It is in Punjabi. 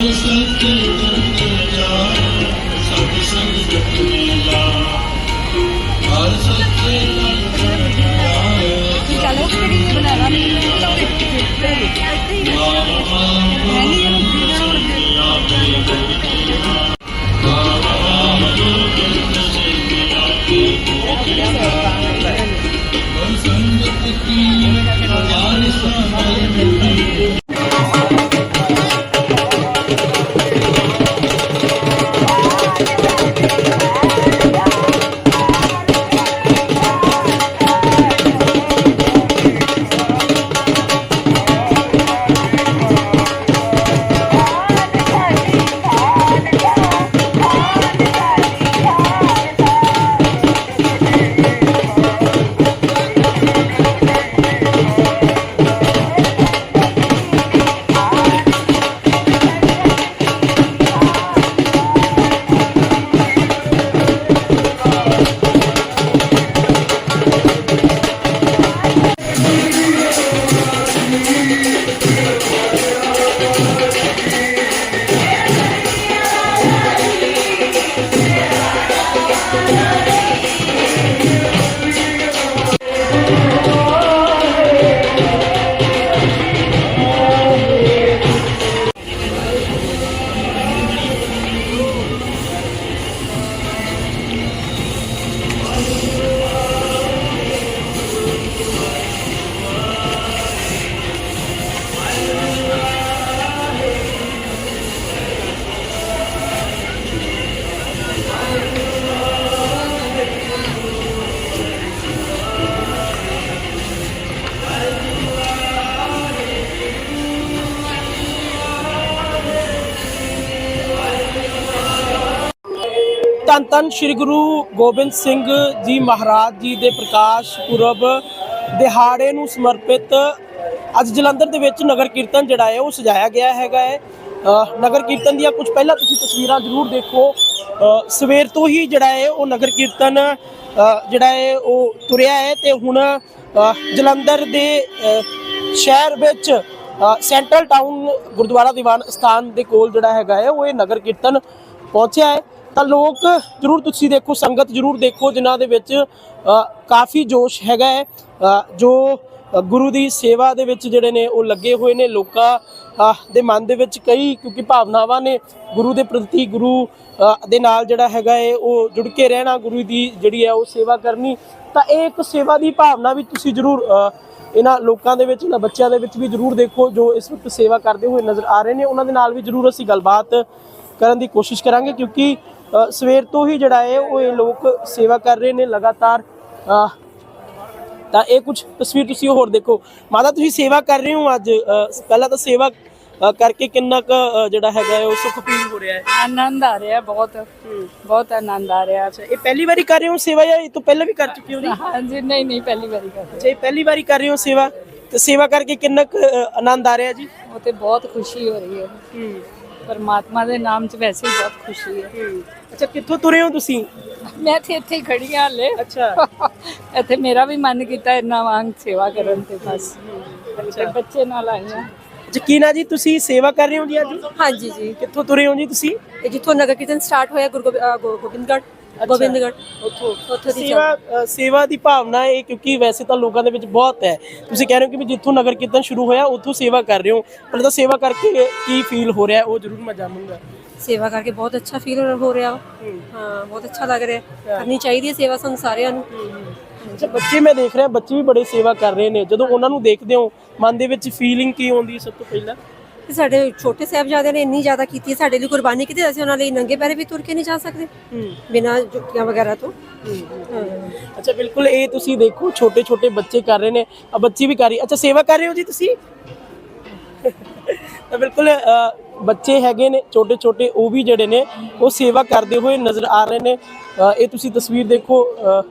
一心一意 ਧੰਨ ਧੰਨ ਸ੍ਰੀ ਗੁਰੂ ਗੋਬਿੰਦ ਸਿੰਘ ਜੀ ਮਹਾਰਾਜ ਜੀ ਦੇ ਪ੍ਰਕਾਸ਼ ਪੁਰਬ ਦਿਹਾੜੇ ਨੂੰ ਸਮਰਪਿਤ ਅੱਜ ਜਲੰਧਰ ਦੇ ਵਿੱਚ ਨਗਰ ਕੀਰਤਨ ਜਿਹੜਾ ਹੈ ਉਹ ਸਜਾਇਆ ਗਿਆ ਹੈਗਾ ਹੈ। ਨਗਰ ਕੀਰਤਨ ਦੀਆਂ ਕੁਝ ਪਹਿਲਾਂ ਤੁਸੀਂ ਤਸਵੀਰਾਂ ਜ਼ਰੂਰ ਦੇਖੋ। ਸਵੇਰ ਤੋਂ ਹੀ ਜਿਹੜਾ ਹੈ ਉਹ ਨਗਰ ਕੀਰਤਨ ਜਿਹੜਾ ਹੈ ਉਹ ਤੁਰਿਆ ਹੈ ਤੇ ਹੁਣ ਜਲੰਧਰ ਦੇ ਸ਼ਹਿਰ ਵਿੱਚ ਸੈਂਟਰਲ ਟਾਊਨ ਗੁਰਦੁਆਰਾ ਦੀਵਾਨ ਸਥਾਨ ਦੇ ਕੋਲ ਜਿਹੜਾ ਹੈਗਾ ਹੈ ਉਹ ਇਹ ਨਗਰ ਕੀਰਤਨ ਪਹੁੰਚਿਆ ਹੈ। ਤਾਂ ਲੋਕ ਜਰੂਰ ਤੁਸੀਂ ਦੇਖੋ, ਸੰਗਤ ਜਰੂਰ ਦੇਖੋ, ਜਿਨ੍ਹਾਂ ਦੇ ਵਿੱਚ ਕਾਫੀ ਜੋਸ਼ ਹੈਗਾ ਹੈ। ਜੋ ਗੁਰੂ ਦੀ ਸੇਵਾ ਦੇ ਵਿੱਚ ਜਿਹੜੇ ਨੇ, ਉਹ ਲੱਗੇ ਹੋਏ ਨੇ। ਲੋਕਾਂ ਦੇ ਮਨ ਦੇ ਵਿੱਚ ਕਈ, ਕਿਉਂਕਿ ਭਾਵਨਾਵਾਂ ਨੇ, ਗੁਰੂ ਦੇ ਪ੍ਰਤੀ, ਗੁਰੂ ਦੇ ਨਾਲ ਜਿਹੜਾ ਹੈਗਾ ਹੈ, ਉਹ ਜੁੜ ਕੇ ਰਹਿਣਾ, ਗੁਰੂ ਦੀ ਜਿਹੜੀ ਹੈ, ਉਹ ਸੇਵਾ ਕਰਨੀ। ਤਾਂ ਇਹ ਇੱਕ ਸੇਵਾ ਦੀ ਭਾਵਨਾ ਵੀ ਤੁਸੀਂ ਜਰੂਰ ਇਹਨਾਂ ਲੋਕਾਂ ਦੇ ਵਿੱਚ, ਇਹਨਾਂ ਬੱਚਿਆਂ ਦੇ ਵਿੱਚ ਵੀ ਜਰੂਰ ਦੇਖੋ, ਜੋ ਇਸ ਵਕਤ ਸੇਵਾ ਕਰਦੇ ਹੋਏ ਨਜ਼ਰ ਆ ਰਹੇ ਨੇ। ਉਹਨਾਂ ਦੇ ਨਾਲ ਵੀ ਜਰੂਰ ਅਸੀਂ ਗੱਲਬਾਤ ਕਰਨ ਦੀ ਕੋਸ਼ਿਸ਼ ਕਰਾਂਗੇ ਕਿਉਂਕਿ ਸਵੇਰ ਤੋਂ ਹੀ ਜਿਹੜਾ ਹੈ ਉਹ ਇਹ ਲੋਕ ਸੇਵਾ ਕਰ ਰਹੇ ਨੇ ਲਗਾਤਾਰ। ਤਾਂ ਇਹ ਕੁਝ ਤਸਵੀਰ ਤੁਸੀਂ ਹੋਰ ਦੇਖੋ। ਮਾਤਾ ਤੁਸੀਂ ਸੇਵਾ ਕਰ ਰਹੇ ਹੋ ਅੱਜ? ਪਹਿਲਾਂ ਤਾਂ ਸੇਵਾ ਕਰਕੇ ਕਿੰਨਾ ਕੁ ਜਿਹੜਾ ਹੈਗਾ ਹੈ ਉਹ ਸੁਖ ਫੀਲ ਹੋ ਰਿਹਾ ਹੈ? ਆਨੰਦ ਆ ਰਿਹਾ ਬਹੁਤ। ਬਹੁਤ ਆਨੰਦ ਆ ਰਿਹਾ ਇਹ ਪਹਿਲੀ ਵਾਰੀ ਕਰ ਰਹੇ ਹੋ ਸੇਵਾ ਜਾਂ ਇਹ ਤੋਂ ਪਹਿਲਾਂ ਵੀ ਕਰ ਚੁੱਕੇ ਹੋ ਜੀ? ਹਾਂਜੀ ਨਹੀਂ ਨਹੀਂ ਪਹਿਲੀ ਵਾਰੀ ਕਰ ਅੱਛਾ ਇਹ ਪਹਿਲੀ ਵਾਰੀ ਕਰ ਰਹੇ ਹੋ ਸੇਵਾ? ਤੇ ਸੇਵਾ ਕਰਕੇ ਕਿੰਨਾ ਕੁ ਆਨੰਦ ਆ ਰਿਹਾ ਜੀ? ਉਹ ਤੇ ਬਹੁਤ ਖੁਸ਼ੀ ਹੋ ਰਹੀ ਹੈ। ਪਰਮਾਤਮਾ ਦੇ ਨਾਮ 'ਚ ਵੈਸੇ ਹੀ ਬਹੁਤ ਖੁਸ਼ੀ ਹੈ। ਅੱਛਾ ਕਿੱਥੋਂ ਤੁਰੇ ਹੋ ਤੁਸੀਂ? ਮੈਂ ਤੇ ਇੱਥੇ ਹੀ ਖੜੀ ਹਾਂ ਹਲੇ। ਅੱਛਾ। ਇੱਥੇ ਮੇਰਾ ਵੀ ਮਨ ਕੀਤਾ ਇੰਨਾ ਵਾਂਗ ਸੇਵਾ ਕਰਨ ਤੇ ਬਸ। ਤੇ ਬੱਚੇ ਨਾਲ ਆਈ ਹਾਂ। ਅੱਛਾ ਕੀ ਨਾ ਜੀ ਤੁਸੀਂ ਸੇਵਾ ਕਰ ਰਹੇ ਹੋ ਜੀ ਅੱਜ? ਹਾਂਜੀ ਜੀ। ਕਿੱਥੋਂ ਤੁਰੇ ਹੋ ਜੀ ਤੁਸੀਂ? ਇਹ ਜਿੱਥੋਂ ਨਗਰ ਕੀਰਤਨ ਸਟਾਰਟ ਹੋਇਆ ਗੁਰੂ ਗੋਬਿੰਦਗੜ੍ਹ। ਗੋਬਿੰਦਗੜ੍ਹ। ਉੱਥੋਂ। ਉੱਥੋਂ ਦੀ ਸੇਵਾ ਅ, ਸੇਵਾ ਦੀ ਭਾਵਨਾ ਹੈ ਕਿਉਂਕਿ ਵੈਸੇ ਤਾਂ ਲੋਕਾਂ ਦੇ ਵਿੱਚ ਬਹੁਤ ਹੈ। ਤੁਸੀਂ ਕਹਿ ਰਹੇ ਹੋ ਕਿ ਵੀ ਜਿੱਥੋਂ ਨਗਰ ਕੀਰਤਨ ਸ਼ੁਰੂ ਹੋਇਆ ਉੱਥੋਂ ਸੇਵਾ ਕਰ ਰਹੇ ਹੋ। ਪਰ ਤਾਂ ਸੇਵਾ ਕਰਕੇ ਕੀ ਫੀਲ ਹੋ ਰਿਹਾ ਹੈ, ਉਹ ਜ਼ਰੂਰ ਮੈਂ ਜਾਣੂੰਗਾ। ਸੇਵਾ ਕਰਕੇ ਬਹੁਤ ਅੱਛਾ ਫੀਲ ਹੋ ਰਿਹਾ। ਵਾ। ਹਾਂ ਬਹੁਤ ਅੱਛਾ ਲੱਗ ਰਿਹਾ। ਕਰਨੀ ਚਾਹੀਦੀ ਹੈ ਸੇਵਾ ਸਾਨੂੰ ਸਾਰਿਆਂ ਨੂੰ ਅੱਛਾ ਬੱਚੇ ਮੈਂ ਦੇਖ ਰਿਹਾ ਬੱਚੇ ਵੀ ਬੜੇ ਸੇਵਾ ਕਰ ਰਹੇ ਨੇ। ਜਦੋਂ ਉਹਨਾਂ ਨੂੰ ਦੇਖਦੇ ਹੋ ਮਨ ਦੇ ਵਿੱਚ ਫੀਲਿੰਗ ਕੀ ਆਉਂਦੀ ਹੈ ਸਭ ਤੋਂ ਪਹਿਲਾਂ? ਤੇ ਸਾਡੇ ਛੋਟੇ ਸਾਹਿਬਜ਼ਾਦਿਆਂ ਨੇ ਇੰਨੀ ਜ਼ਿਆਦਾ ਕੀਤੀ ਹੈ ਸਾਡੇ ਲਈ ਕੁਰਬਾਨੀ ਕੀਤੀ ਅਸੀਂ ਉਹਨਾਂ ਲਈ ਨੰਗੇ ਪੈਰੇ ਵੀ ਤੁਰ ਕੇ ਨਹੀਂ ਜਾ ਸਕਦੇ ਬਿਨਾਂ ਜੁੱਤੀਆਂ ਵਗੈਰਾ ਤੋਂ। ਅੱਛਾ ਬਿਲਕੁਲ ਇਹ ਤੁਸੀਂ ਦੇਖੋ ਛੋਟੇ ਛੋਟੇ ਬੱਚੇ ਕਰ ਰਹੇ ਨੇ ਆ ਬੱਚੀ ਵੀ ਕਰ ਰਹੀ ਅੱਛਾ ਸੇਵਾ ਕਰ ਰਹੇ ਹੋ ਜੀ ਤੁਸੀਂ? ਤਾਂ ਬਿਲਕੁਲ ਅ, ਬੱਚੇ ਹੈਗੇ ਨੇ ਛੋਟੇ ਛੋਟੇ ਉਹ ਵੀ ਜਿਹੜੇ ਨੇ ਉਹ ਸੇਵਾ ਕਰਦੇ ਹੋਏ ਨਜ਼ਰ ਆ ਰਹੇ ਨੇ। ਅ, ਇਹ ਤੁਸੀਂ ਤਸਵੀਰ ਦੇਖੋ ਅ,